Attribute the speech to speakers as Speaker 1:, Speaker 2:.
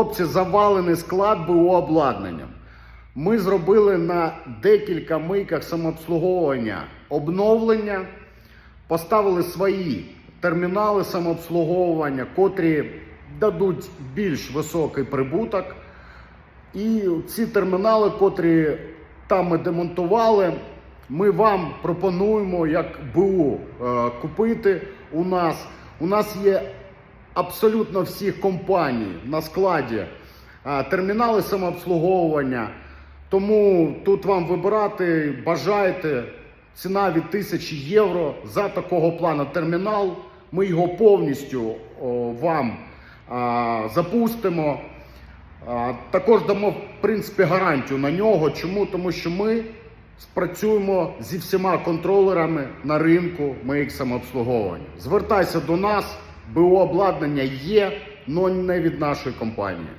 Speaker 1: Хлопці, завалений склад БУ обладнанням. Ми зробили на декілька мийках самообслуговування обновлення, поставили свої термінали самообслуговування, котрі дадуть більш високий прибуток. І ці термінали, котрі там ми демонтували, ми вам пропонуємо як БУ е, купити у нас. У нас є абсолютно всіх компаній на складі е, термінали самообслуговування. Тому тут вам вибирати бажаєте ціна від 1000 євро за такого плану термінал. Ми його повністю о, вам а, запустимо. А, Також дамо в принципі гарантію на нього. Чому? Тому що ми спрацюємо зі всіма контролерами на ринку моїх самообслуговування. Звертайся до нас, БУ обладнання є, але не від нашої компанії.